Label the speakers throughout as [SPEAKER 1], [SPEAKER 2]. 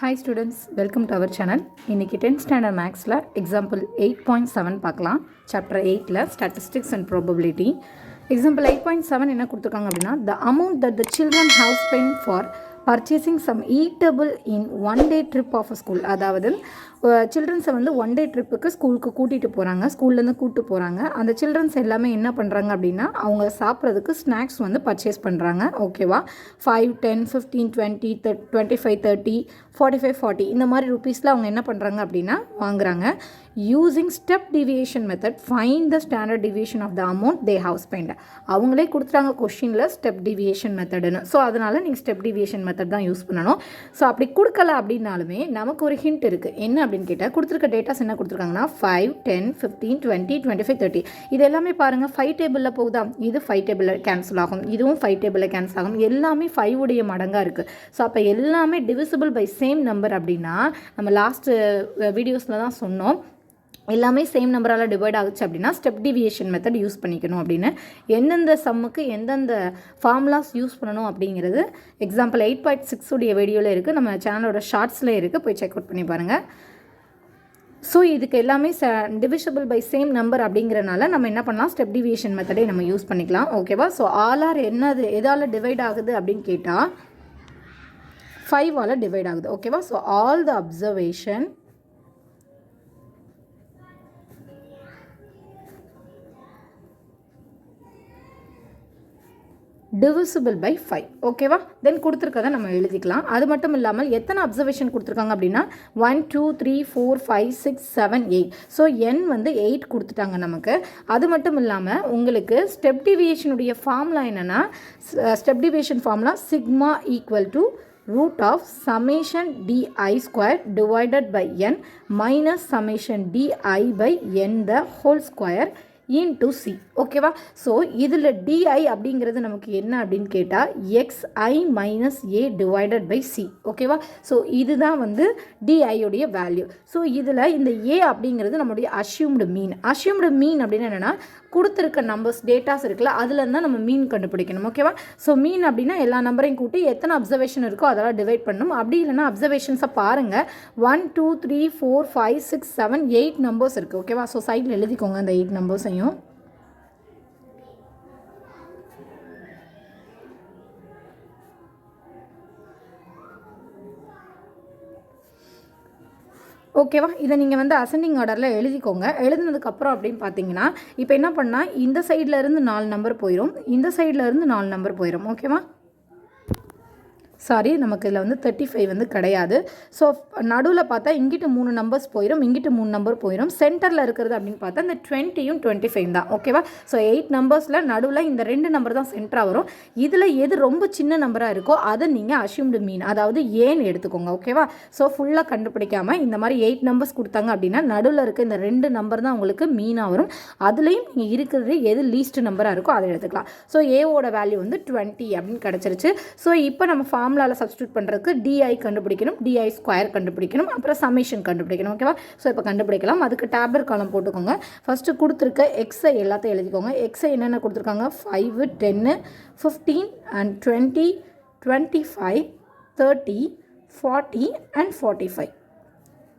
[SPEAKER 1] Hi students welcome to our channel இன்றைக்கி tenth standard மேக்ஸில் example eight point seven பார்க்கலாம். Chapter எயிட்டில் statistics and probability example eight point seven என்ன கொடுத்துருக்காங்க அப்படின்னா the amount that the children have spend for purchasing some eatable in one day trip of a school அதாவது சில்ட்ரன்ஸை வந்து one day ட்ரிப்புக்கு ஸ்கூலுக்கு கூட்டிகிட்டு போகிறாங்க ஸ்கூல்லேருந்து கூப்பிட்டு போகிறாங்க அந்த சில்ட்ரன்ஸ் எல்லாமே என்ன பண்ணுறாங்க அப்படின்னா அவங்க சாப்பிட்றதுக்கு ஸ்நாக்ஸ் வந்து பர்ச்சேஸ் பண்ணுறாங்க ஓகேவா five ten fifteen twenty third twenty five thirty forty five forty இந்த மாதிரி ருபீஸில் அவங்க என்ன பண்ணுறாங்க அப்படின்னா வாங்குறாங்க. Using step deviation method find the standard deviation of the amount they have spend அவங்களே கொடுத்துட்டாங்க கொஷினில் ஸ்டெப் டிவியேஷன் மெத்தடுன்னு ஸோ அதனால் நீங்கள் ஸ்டெப் டிவியேஷன் மெத்தட் தான் யூஸ் பண்ணணும். ஸோ அப்படி கொடுக்கல அப்படின்னாலுமே நமக்கு ஒரு ஹிண்ட் இருக்குது என்ன அப்படின்னு கேட்டால் கொடுத்துருக்க டேட்டாஸ் என்ன கொடுத்துருக்காங்கன்னா five ten fifteen twenty twenty five thirty இது எல்லாமே பாருங்கள் ஃபைவ் டேபிளில் போகுதா? இது ஃபைவ் டேபிளில் கேன்சல் ஆகும். இதுவும் ஃபைவ் டேபிளில் கேன்சல் ஆகும். எல்லாமே ஃபைவ் உடைய மடங்காக இருக்குது ஸோ அப்போ எல்லாமே டிவிசிபிள் பை சேம் நம்பர் அப்படின்னா நம்ம லாஸ்ட்டு வீடியோஸில் தான் சொன்னோம். எல்லாமே சேம் நம்பரால் டிவைட் ஆகுச்சு அப்படின்னா ஸ்டெப் டிவியேஷன் மெத்தட் யூஸ் பண்ணிக்கணும் அப்படின்னு. எந்தெந்த சம்முக்கு எந்தெந்த ஃபார்முலாஸ் யூஸ் பண்ணணும் அப்படிங்கிறது எக்ஸாம்பிள் எயிட் பாயிண்ட் சிக்ஸ் உடைய வீடியோவில் இருக்குது நம்ம சேனலோட ஷார்ட்ஸில் இருக்குது போய் செக் அவுட் பண்ணி பாருங்கள் ஸோ இதுக்கு எல்லாமே ச டிவிஷபிள் பை சேம் நம்பர் அப்படிங்கிறனால நம்ம என்ன பண்ணலாம்? ஸ்டெப் டிவியேஷன் மெத்தடே நம்ம யூஸ் பண்ணிக்கலாம். ஓகேவா ஸோ ஆல் ஆர் என்னது எதால் டிவைட் ஆகுது அப்படின்னு கேட்டால் ஃபைவால் டிவைட் ஆகுது. ஓகேவா so all the observation divisible by five ஓகேவா தென் கொடுத்துருக்கதை நம்ம எழுதிக்கலாம். அது மட்டும் இல்லாமல் எத்தனை அப்சர்வேஷன் கொடுத்துருக்காங்க அப்படின்னா one two three four five six seven eight so N வந்து எயிட் கொடுத்துட்டாங்க நமக்கு. அது மட்டும் இல்லாமல் உங்களுக்கு ஸ்டெப் டிவியேஷனுடைய ஃபார்முலா என்னென்னா step deviation formula sigma equal to root of summation di square divided by n minus summation di by n the whole square into C. ஓகேவா? ஸோ இதில் டிஐ அப்படிங்கிறது நமக்கு என்ன அப்படின்னு கேட்டால் X I minus A divided by C ஓகேவா? So இதுதான் வந்து டிஐயோடைய வேல்யூ ஸோ இதில் இந்த ஏ அப்படிங்கிறது நம்மளுடைய அஷ்யூம்டு மீன் அஷ்யூம்டு மீன் அப்படின்னு என்னென்னா கொடுத்துருக்க நம்பர்ஸ் டேட்டாஸ் இருக்குல்ல அதில் தான் நம்ம மீன் கண்டுபிடிக்கணும் ஓகேவா ஸோ மீன் அப்படின்னா எல்லா நம்பரையும் கூட்டி எத்தனை அப்சர்வேஷன் இருக்கோ அதெல்லாம் டிவைட் பண்ணணும். அப்படி இல்லைனா அப்சர்வேஷன்ஸை பாருங்கள் one two three four five six seven eight numbers இருக்குது ஓகேவா ஸோ சைடில் எழுதிக்கோங்க அந்த எயிட் நம்பர்ஸையும் ஓகேவா? இதை நீங்கள் வந்து அசெண்டிங் ஆர்டரில் எழுதிக்கோங்க. எழுதுனதுக்கப்புறம் அப்படின்னு பார்த்தீங்கன்னா இப்போ என்ன பண்ணால் இந்த சைடில் இருந்து நாலு நம்பர் போயிடும் இந்த சைடில் இருந்து நாலு நம்பர் போயிடும் ஓகேவா? சாரி நமக்கு இதில் வந்து தேர்ட்டி ஃபைவ் வந்து கிடையாது. ஸோ நடுவில் பார்த்தா இங்கிட்டு மூணு நம்பர்ஸ் போயிடும் இங்கிட்டு மூணு நம்பர் போயிடும் சென்டரில் இருக்கிறது அப்படின்னு பார்த்தா இந்த டுவெண்ட்டியும் டுவெண்ட்டி ஃபைவ் தான் ஓகேவா ஸோ எயிட் நம்பர்ஸில் நடுவில் இந்த ரெண்டு நம்பர் தான் சென்டராக வரும். இதில் எது ரொம்ப சின்ன நம்பராக இருக்கோ அதை நீங்கள் அஷ்யூம்டு மீன் அதாவது ஏன்னு எடுத்துக்கோங்க ஓகேவா ஸோ ஃபுல்லாக கண்டுபிடிக்காமல் இந்த மாதிரி எயிட் நம்பர்ஸ் கொடுத்தாங்க அப்படின்னா நடுவில் இருக்க இந்த ரெண்டு நம்பர் தான் உங்களுக்கு மீனாக வரும். அதுலேயும் நீங்கள் இருக்கிறது எது லீஸ்ட் நம்பராக இருக்கோ அதை எடுத்துக்கலாம். ஸோ ஏவோட வேல்யூ வந்து டுவெண்ட்டி அப்படின்னு கிடச்சிருச்சு. ஸோ இப்போ நம்ம ஃபார்ம் ஃபார்முலாவில் சப்ஸ்டியூட் பண்ணுறதுக்கு டிஐ கண்டுபிடிக்கணும் டிஐ ஸ்கொயர் கண்டுபிடிக்கணும் அப்புறம் சமேஷன் கண்டுபிடிக்கணும் ஓகேவா ஸோ இப்போ கண்டுபிடிக்கலாம். அதுக்கு டேபர் காலம் போட்டுக்கோங்க. ஃபஸ்ட்டு கொடுத்துருக்க எக்ஸை எல்லாத்தையும் எழுதிக்கோங்க. எக்ஸை என்னென்ன கொடுத்துருக்காங்க? Five ten fifteen and twenty twenty five thirty forty and forty five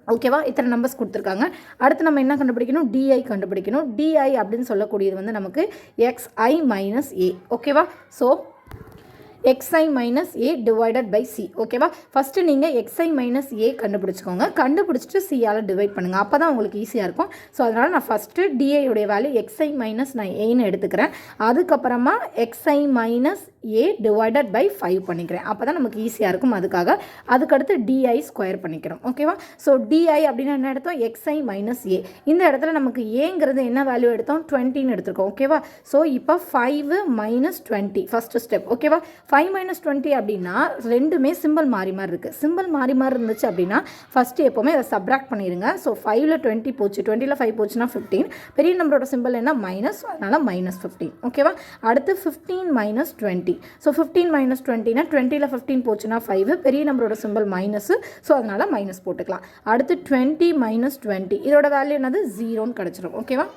[SPEAKER 1] ஓகேவா இத்தனை நம்பர்ஸ் கொடுத்துருக்காங்க. அடுத்து நம்ம என்ன கண்டுபிடிக்கணும்? டிஐ கண்டுபிடிக்கணும். டிஐ அப்படின்னு சொல்லக்கூடியது வந்து நமக்கு எக்ஸ்ஐ மைனஸ் ஏ ஓகேவா so X I minus A divided by C ஓகேவா ஃபஸ்ட்டு நீங்கள் எக்ஸ்ஐ மைனஸ் ஏ கண்டுபிடிச்சிக்கோங்க. கண்டுபிடிச்சிட்டு சியால் டிவைட் பண்ணுங்கள் அப்போ தான் உங்களுக்கு ஈஸியாக இருக்கும். ஸோ அதனால் நான் ஃபஸ்ட்டு டிஐயுடைய வேல்யூ எக்ஸ்ஐ மைனஸ் நான் ஏன்னு எடுத்துக்கிறேன். அதுக்கப்புறமா X I minus A divided by five பண்ணிக்கிறேன். அப்போ தான் நமக்கு ஈஸியாக இருக்கும் அதுக்காக. அதுக்கடுத்து டிஐ ஸ்கொயர் பண்ணிக்கிறோம். ஓகேவா ஸோ டிஐ அப்படின்னு என்ன எடுத்தோம்? எக்ஸ்ஐ மைனஸ் ஏ இந்த இடத்துல நமக்கு ஏங்கிறது என்ன வேல்யூ எடுத்தோம்? டுவெண்ட்டின்னு எடுத்துருக்கோம். ஓகேவா ஸோ இப்போ five minus twenty first step ஓகேவா ஃபைவ் மைனஸ் டுவெண்ட்டி அப்படின்னா ரெண்டுமே சிம்பிள் மாறி மாதிரி இருக்குது சிம்பிள் மாறி மாதிரி இருந்துச்சு அப்படின்னா ஃபஸ்ட்டு எப்போவுமே அதை சப்ராக்ட் பண்ணிடுங்க ஸோ ஃபைவ்ல டுவெண்ட்டி போச்சு. டுவெண்ட்டியில் ஃபைவ் போச்சுன்னா ஃபிஃப்டீன் பெரிய நம்பரோட சிம்பிள் என்ன? மைனஸ் அதனால் மைனஸ் ஃபிஃப்டீன் ஓகேவா அடுத்து fifteen minus twenty so fifteen minus டுவெண்ட்டினா டுவெண்ட்டியில் ஃபிஃப்டீன் போச்சுன்னா ஃபைவ் பெரிய நம்பரோட சிம்பிள் மைனஸ் ஸோ அதனால் மைனஸ் போட்டுக்கலாம். அடுத்து டுவெண்ட்டி மைனஸ் டுவெண்ட்டி இதோட வேல்யூ என்னது? ஜீரோன்னு கிடச்சிரும். ஓகேவா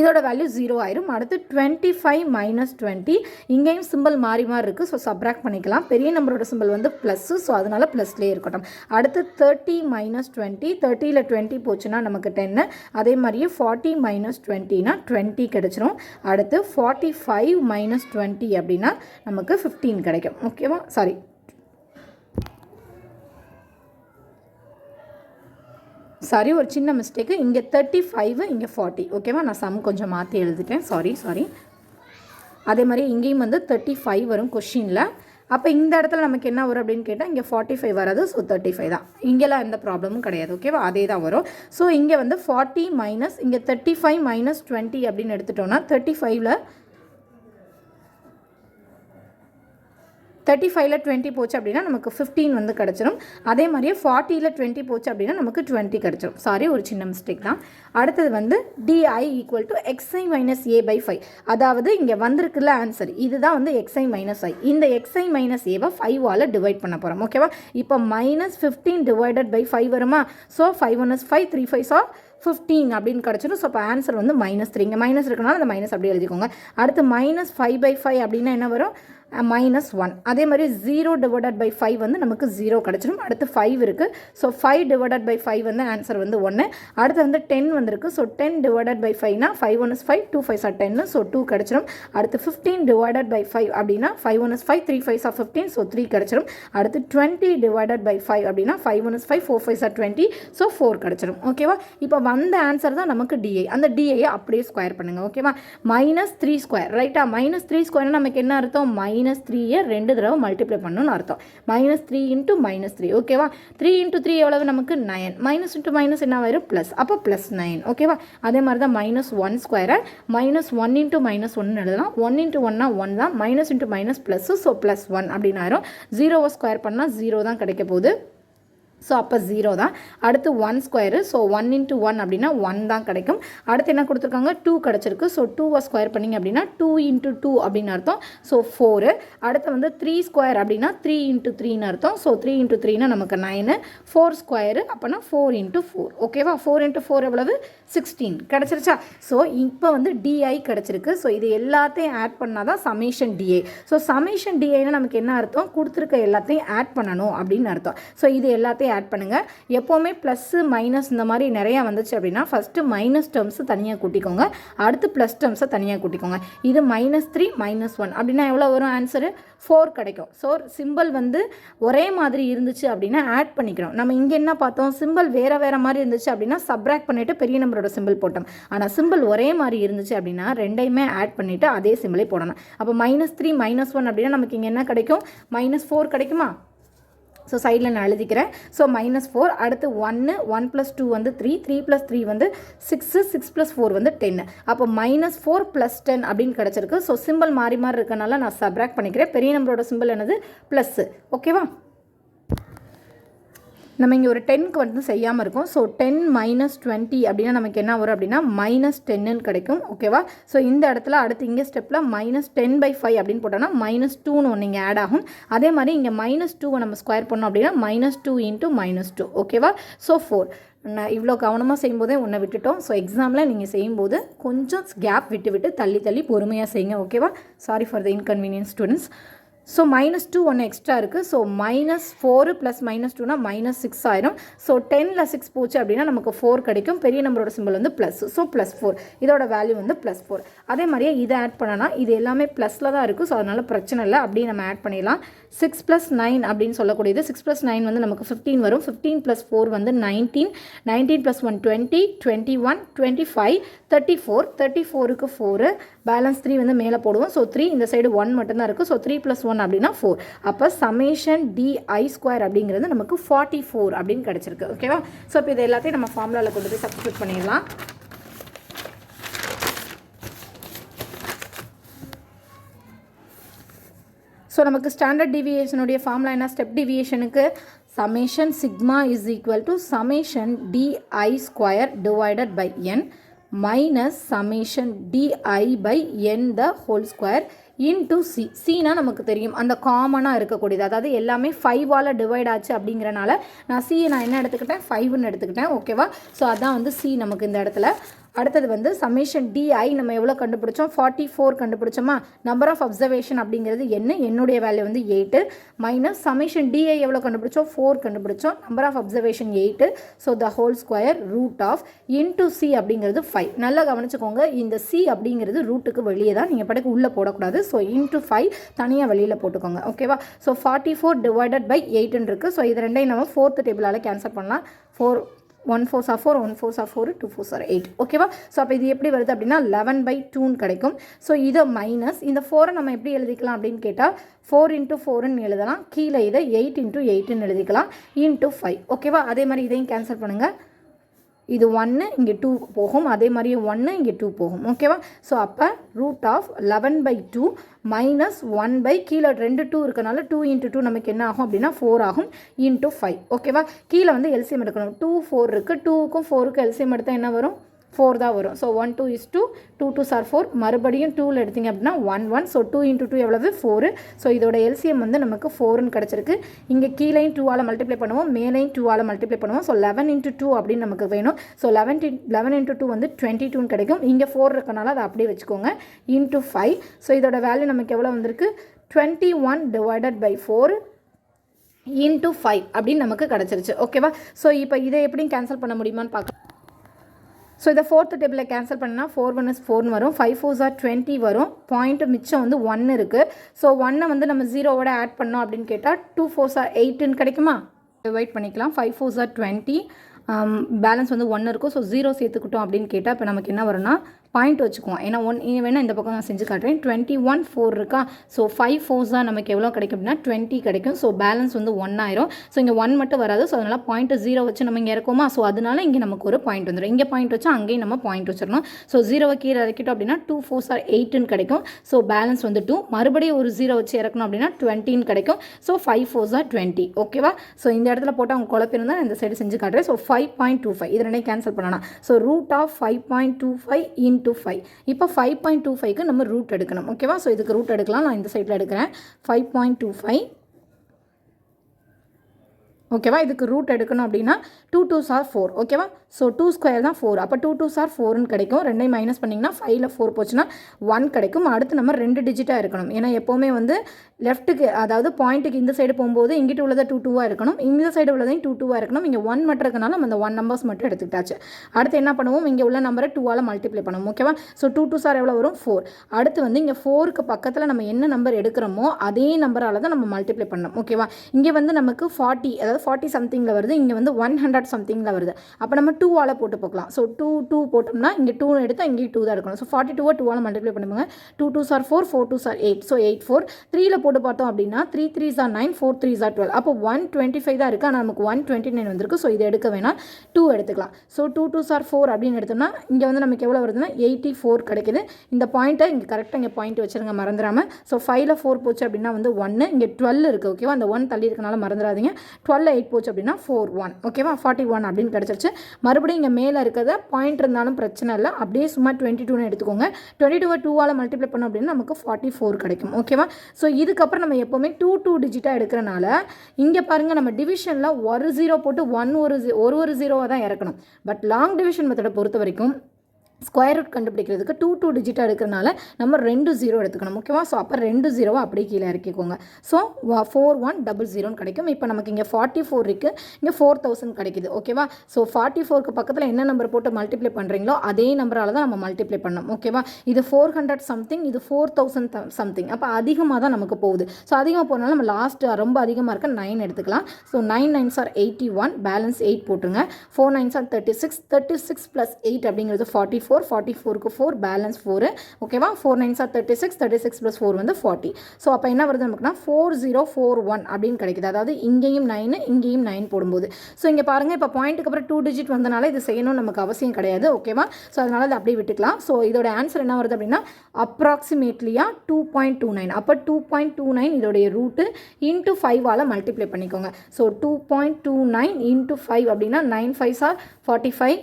[SPEAKER 1] இதோட வேல்யூ ஜீரோ ஆயிரும். அடுத்து டுவெண்ட்டி ஃபைவ் மைனஸ் டுவெண்ட்டி இங்கேயும் சிம்பிள் மாறி மாறி இருக்குது ஸோ சப்ராக்ட் பண்ணிக்கலாம். பெரிய நம்பரோட சிம்பிள் வந்து ப்ளஸ்ஸு ஸோ அதனால் ப்ளஸ்லேயே இருக்கட்டும். அடுத்து தேர்ட்டி மைனஸ் டுவெண்ட்டி தேர்ட்டியில் டுவெண்ட்டி போச்சுன்னா நமக்கு டென்னு அதே மாதிரியே ஃபார்ட்டி மைனஸ் டுவெண்ட்டினா டுவெண்ட்டி கிடச்சிரும். அடுத்து ஃபார்ட்டி ஃபைவ் மைனஸ் டுவெண்ட்டி அப்படின்னா நமக்கு ஃபிஃப்டீன் கிடைக்கும். ஓகேவா சாரி சாரி ஒரு சின்ன மிஸ்டேக்கு இங்கே தேர்ட்டி ஃபைவு இங்கே ஃபார்ட்டி ஓகேவா நான் சம் கொஞ்சம் மாற்றி எழுதிட்டேன். சாரி சாரி அதே மாதிரி இங்கேயும் வந்து தேர்ட்டி ஃபைவ் வரும் கொஷினில் அப்போ இந்த இடத்துல நமக்கு என்ன வரும் அப்படின்னு கேட்டால் இங்கே ஃபார்ட்டி ஃபைவ் வராது. ஸோ தேர்ட்டி ஃபைவ் தான். இங்கெல்லாம் எந்த ப்ராப்ளமும் கிடையாது. ஓகேவா அதே தான் வரும். ஸோ இங்கே வந்து ஃபார்ட்டி மைனஸ் இங்கே தேர்ட்டி ஃபைவ் மைனஸ் டுவெண்ட்டி அப்படின்னு எடுத்துட்டோம்னா தேர்ட்டி ஃபைவ்ல தேர்ட்டி ஃபைவ்ல டுவெண்ட்டி போச்சு அப்படின்னா நமக்கு ஃபிஃப்டீன் வந்து கிடச்சிரும். அதே மாதிரியே ஃபார்ட்டியில் டுவெண்ட்டி போச்சு அப்படின்னா நமக்கு டுவெண்ட்டி கிடச்சிரும். சாரி ஒரு சின்ன மிஸ்டேக் தான். அடுத்தது வந்து d i equal to x i minus a by five அதாவது இங்கே வந்திருக்குல்ல ஆன்சர் இதுதான் வந்து எக்ஸ்ஐ மைனஸ் ஐ இந்த எக்ஸ்ஐ மைனஸ் ஏவை ஃபைவால் டிவைட் பண்ண போகிறோம் ஓகேவா இப்போ minus fifteen divided by five வருமா? So five ones five three five so fifteen அப்படின்னு கிடச்சிடும் ஸோ இப்போ ஆன்சர் வந்து மைனஸ் த்ரீ இங்கே மைனஸ் இருக்கனால அந்த மைனஸ் அப்படியே எழுதிக்கோங்க. அடுத்து மைனஸ் ஃபைவ் பை ஃபைவ் அப்படின்னா என்ன வரும்? மைனஸ் ஒன் அதே மாதிரி ஜீரோ டிவைடட் பை ஃபைவ் வந்து நமக்கு ஜீரோ கிடச்சிடும் அடுத்து ஃபைவ் இருக்குது so five divided by five வந்து ஆன்சர் வந்து ஒன்று அடுத்து வந்து டென் வந்திருக்கு. So ten divided by ஃபைவ்னா five one is five two five sir டென்னு ஸோ டூ கிடச்சிரும். அடுத்து ஃபிஃப்டீன் டிவைடட் பை ஃபைவ் அப்படின்னா five one is five three five sir fifteen so three கிடச்சிரும். அடுத்து டுவெண்ட்டி டிவைடட் பை ஃபைவ் அப்படின்னா five one is five four five sir twenty so four கிடச்சிரும். ஓகேவா இப்போ வந்த ஆன்சர் தான் நமக்கு டிஐ அந்த டிஐயை அப்படியே ஸ்கொயர் பண்ணுங்கள் ஓகேவா மைனஸ் த்ரீ ஸ்கொயர் ரைட்டா மைனஸ் த்ரீ ஸ்கொயர்னா நமக்கு என்ன அர்த்தம்? மைனஸ் மைனஸ் த்ரீயை ரெண்டு தடவை மல்டிப்ளை பண்ணணும்னு அர்த்தம். Minus three into minus three ஓகேவா த்ரீ இன்ட்டு த்ரீ எவ்வளவு? நமக்கு நயன் மைனஸ் இன்ட்டு மைனஸ் என்ன ஆயிரும் ப்ளஸ் அப்போ ப்ளஸ் நைன் ஓகேவா அதே மாதிரி தான் மைனஸ் ஒன் ஸ்கொயரை மைனஸ் ஒன் இன்ட்டு மைனஸ் ஒன்று எழுதலாம். ஒன் இன்ட்டு ஒன்னா ஒன் தான். Minus into minus plus so plus one அப்படின்னு ஆயிரும். ஜீரோவை ஸ்கொயர் பண்ணால் ஜீரோ தான் கிடைக்க போகுது. ஸோ அப்போ ஜீரோ தான். அடுத்து one square so one into one அப்படின்னா ஒன் தான் கிடைக்கும். அடுத்து என்ன கொடுத்துருக்காங்க? டூ கிடச்சிருக்கு. ஸோ டூவை ஸ்கொயர் பண்ணிங்க அப்படின்னா டூ இன்ட்டு டூ அப்படின்னு அர்த்தம். ஸோ ஃபோரு அடுத்து வந்து த்ரீ ஸ்கொயர் அப்படின்னா த்ரீ இன்ட்டு த்ரீன்னு அர்த்தம். ஸோ த்ரீ இன்ட்டு த்ரீனா நமக்கு நைனு ஃபோர் ஸ்கொயரு அப்போனா ஃபோர் இன்ட்டு ஃபோர் ஓகேவா ஃபோர் இன்ட்டு ஃபோர் எவ்வளவு? சிக்ஸ்டீன் கிடச்சிருச்சா? ஸோ இப்போ வந்து டிஐ கிடச்சிருக்கு. ஸோ இது எல்லாத்தையும் ஆட் பண்ணால் தான் summation d i so summation டிஐனா நமக்கு என்ன அர்த்தம்? கொடுத்துருக்க எல்லாத்தையும் ஆட் பண்ணணும் அப்படின்னு அர்த்தம். ஸோ இது எல்லாத்தையும் ஆட் பண்ணுங்கள் எப்போவுமே ப்ளஸ்ஸு மைனஸ் இந்த மாதிரி நிறையா வந்துச்சு அப்படின்னா ஃபஸ்ட்டு மைனஸ் டேர்ம்ஸு தனியாக கூட்டிக்கோங்க. அடுத்து ப்ளஸ் டேர்ம்ஸை தனியாக கூட்டிக்கோங்க. இது மைனஸ் த்ரீ மைனஸ் ஒன் அப்படின்னா எவ்வளோ வரும் ஆன்சரு ஃபோர் கிடைக்கும். ஸோ சிம்பிள் வந்து ஒரே மாதிரி இருந்துச்சு அப்படின்னா ஆட் பண்ணிக்கிறோம். நம்ம இங்கே என்ன பார்த்தோம்? சிம்பிள் வேறு வேறு மாதிரி இருந்துச்சு அப்படின்னா சப்ராக்ட் பண்ணிவிட்டு பெரிய நம்பரோட சிம்பிள் போட்டோம். ஆனால் சிம்பிள் ஒரே மாதிரி இருந்துச்சு அப்படின்னா ரெண்டையுமே ஆட் பண்ணிவிட்டு அதே சிம்பிளே போடணும். அப்போ மைனஸ் த்ரீ மைனஸ் ஒன் அப்படின்னா நமக்கு இங்கே என்ன கிடைக்கும்? மைனஸ் ஃபோர் கிடைக்குமா? ஸோ சைடில் நான் எழுதிக்கிறேன். ஸோ மைனஸ் ஃபோர் அடுத்து ஒன்று ஒன் ப்ளஸ் டூ வந்து த்ரீ த்ரீ ப்ளஸ் த்ரீ வந்து சிக்ஸு சிக்ஸ் ப்ளஸ் ஃபோர் வந்து டென்னு அப்போ மைனஸ் ஃபோர் ப்ளஸ் டென் அப்படின்னு கிடச்சிருக்கு. ஸோ சிம்பிள் மாறி மாறி இருக்கனால நான் சப்ராக்ட் பண்ணிக்கிறேன். பெரிய நம்பரோட சிம்பிள் என்னது? ப்ளஸ்ஸு ஓகேவா நம்ம இங்கே ஒரு டென்க்கு வந்து செய்யாமல் இருக்கோம். ஸோ டென் மைனஸ் டுவெண்ட்டி அப்படின்னா நமக்கு என்ன வரும் அப்படின்னா மைனஸ் டென்னுன்னு கிடைக்கும். ஓகேவா ஸோ இந்த இடத்துல அடுத்து இங்கே ஸ்டெப்பில் மைனஸ் டென் பை ஃபைவ் அப்படின்னு போட்டோம்னா மைனஸ் டூன்னு ஒன்று இங்கே ஆட் ஆகும். அதே மாதிரி இங்கே மைனஸ் டூவை நம்ம ஸ்கொயர் பண்ணோம் அப்படின்னா minus two into minus two ஓகேவா ஸோ ஃபோர் நான் இவ்வளோ கவனமாக செய்யும்போதே ஒன்றை விட்டுட்டோம். ஸோ எக்ஸாமில் நீங்கள் செய்யும்போது கொஞ்சம் கேப் விட்டு விட்டு தள்ளி தள்ளி பொறுமையாக செய்யுங்க. ஓகேவா sorry for the inconvenience students so minus two ஒன்று எக்ஸ்ட்ரா இருக்குது so minus four plus minus டூனா மைனஸ் சிக்ஸ் ஆயிரும். ஸோ டெனில் சிக்ஸ் போச்சு அப்படின்னா நமக்கு ஃபோர் கிடைக்கும். பெரிய நம்பரோட சிம்பிள் வந்து ப்ளஸ் ஸோ ப்ளஸ் ஃபோர் இதோட வேல்யூ வந்து ப்ளஸ் ஃபோர் அதே மாதிரியே இதை ஆட் பண்ணனா இது எல்லாமே ப்ளஸில் தான் இருக்குது ஸோ அதனால் பிரச்சனை இல்லை. அப்படியே நம்ம ஆட் பண்ணிடலாம். சிக்ஸ் ப்ளஸ் நைன் அப்படின்னு சொல்லக்கூடியது. சிக்ஸ் ப்ளஸ் நைன் வந்து நமக்கு ஃபிஃப்டீன் வரும். ஃபிஃப்டீன் ப்ளஸ் ஃபோர் வந்து nineteen nineteen plus one twenty twenty one twenty five thirty four thirty ஃபோருக்கு ஃபோரு பேலன்ஸ் த்ரீ வந்து மேலே போடுவோம். ஸோ த்ரீ இந்த சைடு ஒன் மட்டும்தான் இருக்குது ஸோ த்ரீ ப்ளஸ் ஒன் அப்படின்னா ஃபோர் அப்போ சமேஷன் டி ஐ ஸ்கொயர் அப்படிங்கிறது நமக்கு ஃபார்ட்டி ஃபோர் அப்படின்னு கிடச்சிருக்கு. ஓகேவா ஸோ இப்போ இது எல்லாத்தையும் நம்ம ஃபார்முலாவில் கொண்டு போய் சப்ஸ்டியூட் பண்ணிடலாம். ஸோ நமக்கு ஸ்டாண்டர்ட் டிவியேஷனுடைய ஃபார்முலா என்ன? Step டிவியேஷனுக்கு summation sigma is equal to summation d i square divided by n minus summation d i by n the whole square into c சினா நமக்கு தெரியும். அந்த காமனாக இருக்கக்கூடியது. அதாவது எல்லாமே ஃபைவால் டிவைட் ஆச்சு அப்படிங்கிறனால நான் சியை நான் என்ன எடுத்துக்கிட்டேன்? ஃபைவ்னு எடுத்துக்கிட்டேன். ஓகேவா ஸோ அதான் வந்து சி நமக்கு இந்த இடத்துல அடுத்தது வந்து சமேஷன் டிஐ நம்ம எவ்வளோ கண்டுபிடிச்சோம்? ஃபார்ட்டி ஃபோர் கண்டுபிடிச்சோமா? நம்பர் ஆஃப் அப்சர்வேஷன் அப்படிங்கிறது என்ன? என்னுடைய வேல்யூ வந்து எயிட்டு மைனஸ் சமேஷன் டிஐ எவ்வளோ கண்டுபிடிச்சோம்? ஃபோர் கண்டுபிடிச்சோம். Number of observation eight so the whole square root of into c அப்படிங்கிறது ஃபைவ் நல்லா கவனிச்சுக்கோங்க. இந்த சி அப்படிங்கிறது ரூட்டுக்கு வெளியே தான். நீங்கள் படக்கு உள்ளே போடக்கூடாது. ஸோ இன்டூ ஃபைவ் தனியாக வெளியில் போட்டுக்கோங்க. ஓகேவா so forty four divided by எயிட்டுன்னு இருக்குது ஸோ இது ரெண்டையும் நம்ம ஃபோர்த்து டேபிளால் கேன்சல் பண்ணலாம். ஃபோர் ஒன் ஃபோர் சார் ஃபோர் ஒன் ஃபோர் சார் four two four sir eight ஓகேவா ஸோ அப்போ இது எப்படி வருது அப்படின்னா லெவன் பை டூன்னு கிடைக்கும். ஸோ இதை மைனஸ் இந்த ஃபோரை நம்ம எப்படி எழுதிக்கலாம் அப்படின்னு கேட்டால் ஃபோர் இன்ட்டு ஃபோருன்னு எழுதலாம். கீழே இதை எயிட் இன்ட்டு எயிட்டுன்னு எழுதிக்கலாம். இன்ட்டு ஃபைவ் ஓகேவா அதே மாதிரி இதையும் கேன்சல் பண்ணுங்கள் இது ஒன்று இங்கே டூ போகும். அதே மாதிரியே ஒன்று இங்கே டூ போகும். ஓகேவா ஸோ அப்போ root of eleven by two minus one by கீழே ரெண்டு டூ இருக்கனால டூ இன்ட்டு டூ நமக்கு என்ன ஆகும் அப்படின்னா ஃபோர் ஆகும். இன்ட்டு ஃபைவ் ஓகேவா கீழே வந்து எல்சிஎம் எடுக்கணும். டூ ஃபோர் இருக்குது டூக்கும் ஃபோருக்கும் எல்சிஎம் எடுத்தால் என்ன வரும்? ஃபோர் தான் வரும். So one two is two two two sir four மறுபடியும் டூவில் எடுத்திங்க அப்படின்னா one one so two into two எவ்வளவு? ஃபோரு ஸோ இதோட எல்சிஎம் வந்து நமக்கு ஃபோர்னு கிடச்சிருக்கு. இங்கே கீழேயும் டூவால் மல்டிப்ளை பண்ணுவோம். மேலையும் டூவால் மல்டிப்ளை பண்ணுவோம். ஸோ லெவன் இன்ட்டு டூ அப்படின்னு நமக்கு வேணும். So eleven eleven into two வந்து டுவெண்ட்டி டூன்னு கிடைக்கும். இங்கே ஃபோர் இருக்கனால அதை அப்படியே வச்சுக்கோங்க. இன்ட்டு ஃபைவ் ஸோ இதோட வேல்யூ நமக்கு எவ்வளோ வந்திருக்கு? Twenty one divided by four into five அப்படின்னு நமக்கு கிடச்சிருச்சு. ஓகேவா ஸோ இப்போ இதை எப்படி கேன்சல் பண்ண முடியுமான்னு பார்க்கலாம். ஸோ இதை ஃபோர்த்து டேபிளில் கேன்சல் பண்ணால் ஃபோர் ஒன் இஸ் ஃபோர்னு வரும். ஃபைவ் ஃபோர்ஸ் ஆர் டுவெண்ட்டி வரும். பாயிண்ட் மிச்சம் வந்து ஒன் இருக்குது ஸோ ஒன்னை வந்து நம்ம ஜீரோவோட ஆட் பண்ணோம் அப்படின்னு கேட்டால் டூ ஃபோர்ஸ் ஆர் எயிட்டுன்னு கிடைக்குமா? டிவைட் பண்ணிக்கலாம். Five fours are twenty balance வந்து ஒன்று இருக்கும் ஸோ ஜீரோ சேர்த்துக்கிட்டோம் அப்படின்னு கேட்டால் இப்போ நமக்கு என்ன வரும்னா பாயிண்ட் வச்சுக்குவோம். ஏன்னா ஒன் வேணால் இந்த பக்கம் நான் செஞ்சு காட்டுறேன். டுவெண்ட்டி ஒன் ஃபோர் இருக்கா? ஸோ ஃபைவ் ஃபோர்ஸ் தான் நமக்கு எவ்வளோ கிடைக்கும் அப்படின்னா டுவெண்ட்டி கிடைக்கும். ஸோ பேலன்ஸ் வந்து ஒன் ஆயிரும். ஸோ இங்கே ஒன் மட்டும் வராது. ஸோ அதனால் பாயிண்ட் ஜீரோ வச்சு நம்ம இங்கே இறக்குமா ஸோ அதனால இங்கே நமக்கு ஒரு பாயிண்ட் வந்துடும் இங்கே பாயிண்ட் வச்சா அங்கேயும் நம்ம பாயிண்ட் வச்சிடணும். ஸோ ஜீரோவை கீழே இறக்கிட்டோம் அப்படின்னா டூ ஃபோர்ஸ் ஆர் எயிட்டுன்னு கிடைக்கும். ஸோ பேலன்ஸ் வந்து டூ மறுபடியும் ஒரு ஜீரோ வச்சு இறக்கணும் அப்படின்னா டுவெண்ட்டின்னு கிடைக்கும். So five fours are twenty ஓகேவா ஸோ இந்த இடத்துல போட்டால் அவங்க குழப்பிருந்தா இந்த சைடு செஞ்சு காட்டுறேன். So five point two five இது ரெண்டையும் கேன்சல் பண்ணலாம். So root of five point two five into five இப்போ ஃபைவ் பாயிண்ட் டூ ஃபைவ்க்கு நம்ம ரூட் எடுக்கணும். ஓகேவா ஸோ இதுக்கு ரூட் எடுக்கலாம். நான் இந்த சைடில் எடுக்கிறேன். ஃபைவ் பாயிண்ட் டூ ஃபைவ் ஓகேவா? இதுக்கு ரூட் எடுக்கணும் அப்படின்னா டூ டூ சார் ஃபோர் ஓகேவா? ஸோ டூ ஸ்கொயர் தான் ஃபோர் அப்போ டூ டூ சார் ஃபோர்னு கிடைக்கும். ரெண்டையும் மைனஸ் பண்ணிங்கன்னா ஃபைவ்ல ஃபோர் போச்சுன்னா ஒன் கிடைக்கும். அடுத்து நம்ம ரெண்டு டிஜிட்டாக இருக்கணும். ஏன்னா எப்போவுமே வந்து லெஃப்ட்டுக்கு அதாவது பாயிண்ட்டுக்கு இந்த சைடு போகும்போது இங்கிட்ட உள்ளதை டூ டூவாக இருக்கணும். இந்த சைடு உள்ளதையும் டூ டூவாக இருக்கணும். இங்கே ஒன் மட்டும் இருக்கனால நம்ம அந்த ஒன் நம்பர்ஸ் மட்டும் எடுத்துக்கிட்டாச்சு. அடுத்து என்ன பண்ணுவோம்? இங்கே உள்ள நம்பரை டூவால் மல்டிப்ளை பண்ணுவோம். ஓகேவா? ஸோ டூ டூ சார் எவ்வளோ வரும்? ஃபோர் அடுத்து வந்து இங்கே ஃபோருக்கு பக்கத்தில் நம்ம என்ன நம்பர் எடுக்கிறோமோ அதே நம்பரால் தான் நம்ம மல்டிப்ளை பண்ணணும். ஓகேவா? இங்கே வந்து நமக்கு ஃபார்ட்டி அதாவது ஃபார்ட்டி சம்திங்கில் வருது இங்கே வந்து ஒன் ஹண்ட்ரட் சம்திங்கில் வருது. அப்போ நம்ம டூவால் போட்டு போக்கலாம். ஸோ டூ டூ போட்டோம்னா இங்கே டூ எடுத்தால் இங்கே டூ தான் எடுக்கணும். ஸோ ஃபார்ட்டி டூவை டூவால் மல்டிப்ளை பண்ணுவாங்க two two sir four four two sir eight so eight four த்ரீல போட்டு பார்த்தோம் அப்படின்னா three three sir nine four three sir twelve அப்போ ஒன் டுவெண்ட்டி ஃபைவ் தான் இருக்குது ஆனால் நமக்கு ஒன் டுவெண்ட்டி நைன் வந்திருக்கு. ஸோ இதை எடுக்க வேணால் டூ எடுத்துக்கலாம். So two two sir four அப்படின்னு எடுத்தோம்னா இங்கே வந்து நமக்கு எவ்வளோ வருதுன்னா எயிட்டி ஃபோர் கிடைக்குது. இந்த பாயிண்ட்டை இங்கே கரெக்டாக இங்கே பாயிண்ட் வச்சுருங்க மறந்துடாமல் ஸோ ஃபைவ்ல ஃபோர் போச்சு அப்படின்னா வந்து ஒன்று இங்கே டுவெல் இருக்குது ஓகேவா அந்த ஒன் தள்ளி இருக்கனால மறந்துடாதீங்க டுவெல் எயிட் போச்சு அப்படின்னா ஃபோர் ஒன் ஓகேவா ஃபார்ட்டி ஒன் அப்படின்னு கிடச்சிருச்சு. மறுபடியும் இங்கே மேலே இருக்கிறத பாயிண்ட் இருந்தாலும் பிரச்சனை இல்லை. அப்படியே சும்மா டுவெண்ட்டி டூன்னு எடுத்துக்கோங்க. டுவெண்ட்டி டூவை டூவால் மல்டிப்ளை பண்ணோம் அப்படின்னா நமக்கு ஃபார்ட்டி ஃபோர் கிடைக்கும் ஓகேவா ஸோ இதுக்கப்புறம் நம்ம எப்போவுமே டூ டூ டிஜிட்டாக எடுக்கிறனால இங்கே பாருங்கள் நம்ம டிவிஷனில் ஒரு ஜீரோ போட்டு ஒன் ஒரு ஒரு ஒரு ஜீரோவாக தான் இறக்கணும். பட் லாங் டிவிஷன் மெத்தடை பொறுத்த வரைக்கும் ஸ்கொயர் ரூட் கண்டுபிடிக்கிறதுக்கு டூ டூ டிஜிட்டாக எடுக்கிறனால நம்ம ரெண்டு ஜீரோ எடுத்துக்கணும். முக்கியமாக ஸோ அப்போ ரெண்டு ஜீரோவை அப்படியே கீழே இறக்கிக்கோங்க. ஸோ ஃபோர் ஒன் டபுள் ஜீரோன்னு கிடைக்கும். இப்போ நமக்கு இங்கே ஃபார்ட்டி ஃபோர் இருக்குது இங்கே ஃபோர் தௌசண்ட் கிடைக்குது. ஓகேவா ஸோ ஃபார்ட்டி ஃபோருக்கு பக்கத்தில் என்ன நம்பர் போட்டு மல்டிப்ளை பண்ணுறீங்களோ அதே நம்பரால் தான் நம்ம மல்டிப்ளை பண்ணோம் ஓகேவா இது ஃபோர் ஹண்ட்ரட் சம்திங் இது ஃபோர் தௌசண்ட் சம்திங் அப்போ அதிகமாக தான் நமக்கு போகுது. ஸோ அதிகமாக போனாலும் நம்ம லாஸ்ட் ரொம்ப அதிகமாக இருக்க நைன் எடுத்துக்கலாம். So nine nines are eighty one balance eight போட்டுருங்க. Four nines are thirty six thirty six plus eight அப்படிங்கிறது ஃபார்ட்டி ஃபோர் ஃபோர் ஃபார்ட்டி ஃபோருக்கு ஃபோர் பேலன்ஸ் ஃபோர் ஓகேவா four nine sir thirty six thirty six plus four வந்து forty so அப்போ என்ன வருது நமக்குன்னா four zero four one அப்படின்னு கிடைக்குது. அதாவது இங்கேயும் நைனு இங்கேயும் நைன் போடும்போது. ஸோ இங்கே பாருங்கள் இப்போ பாயிண்ட்டுக்கு அப்புறம் டூ டிஜிட் வந்தனால இது செய்யணும் நமக்கு அவசியம் கிடையாது ஓகேவா ஸோ அதனால் அதை அப்படியே விட்டுக்கலாம். ஸோ இதோட ஆன்சர் என்ன வருது அப்படின்னா அப்ராக்சிமேட்லியாக டூ பாயிண்ட் டூ நைன் அப்போ டூ பாயிண்ட் டூ நைன் இதோடைய ரூட்டு இன்ட்டு ஃபைவால் மல்டிப்ளை பண்ணிக்கோங்க. So two point two nine into five அப்படின்னா nine five sir forty five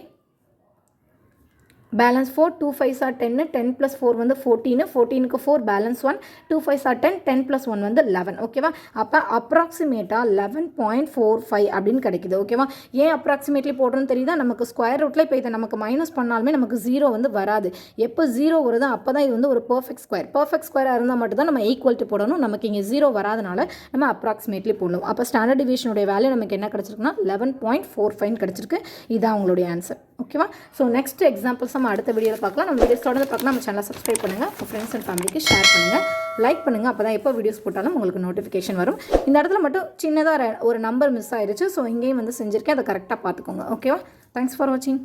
[SPEAKER 1] balance four two five sir டென்னு டென் ப்ளஸ் ஃபோர் வந்து fourteen ஃபோர்டீனுக்கு four balance one two five are ten ten plus one வந்து eleven ஓகேவா அப்போ அப்ராக்சிமேட்டாக eleven point four five அப்படின்னு கிடைக்குது ஓகேவா ஏன் அப்ராக்சிமேட்லி போடுறோன்னு தெரியுதா? நமக்கு ஸ்கொயர் ரூட்டில் இப்போ இதை நமக்கு மைனஸ் பண்ணாலுமே நமக்கு ஜீரோ வந்து வராது. எப்போ ஜீரோ வருதோ அப்போ தான் இது வந்து ஒரு பர்ஃபெக்ட் ஸ்கொயர் பர்ஃபெக்ட் ஸ்கொயராக இருந்தால் மட்டும் தான் நம்ம ஈக்குவல்ட்டி போடணும். நமக்கு இங்கே ஜீரோ வராதனால நம்ம அப்ராக்சிமேட்லி போடணும். அப்போ ஸ்டாண்டர்ட் டிவிஷனுடைய வேல்யூ நமக்கு என்ன கிடச்சிருக்குன்னா லெவன் பாயிண்ட் ஃபோர் ஃபைவ் கிடச்சிருக்கு. இதான் உங்களுடைய ஆன்சர் ஓகேவா? ஸோ நெக்ஸ்ட் எக்ஸாம்பிள்ஸ் நம்ம அடுத்த வீடியோவில் பார்க்கலாம். நம்ம வீடியோஸ் தொடர்ந்து பார்க்கலாம். நம்ம சேனலை சப்ஸ்கிரைப் பண்ணுங்கள் உங்கள் ஃப்ரெண்ட்ஸ் அண்ட் ஃபேமிலிக்கு ஷேர் பண்ணுங்கள் லைக் பண்ணுங்கள் அப்போ தான் எப்போ வீடியோஸ் போட்டாலும் உங்களுக்கு நோட்டிஃபிகேஷன் வரும். இந்த இடத்துல மட்டும் சின்னதாக ஒரு நம்பர் மிஸ் ஆயிடுச்சு ஸோ இங்கேயும் வந்து செஞ்சுருக்கேன். அதை கரெக்டாக பார்த்துக்கோங்க. ஓகேவா? தேங்க்ஸ் ஃபார் வாட்சிங்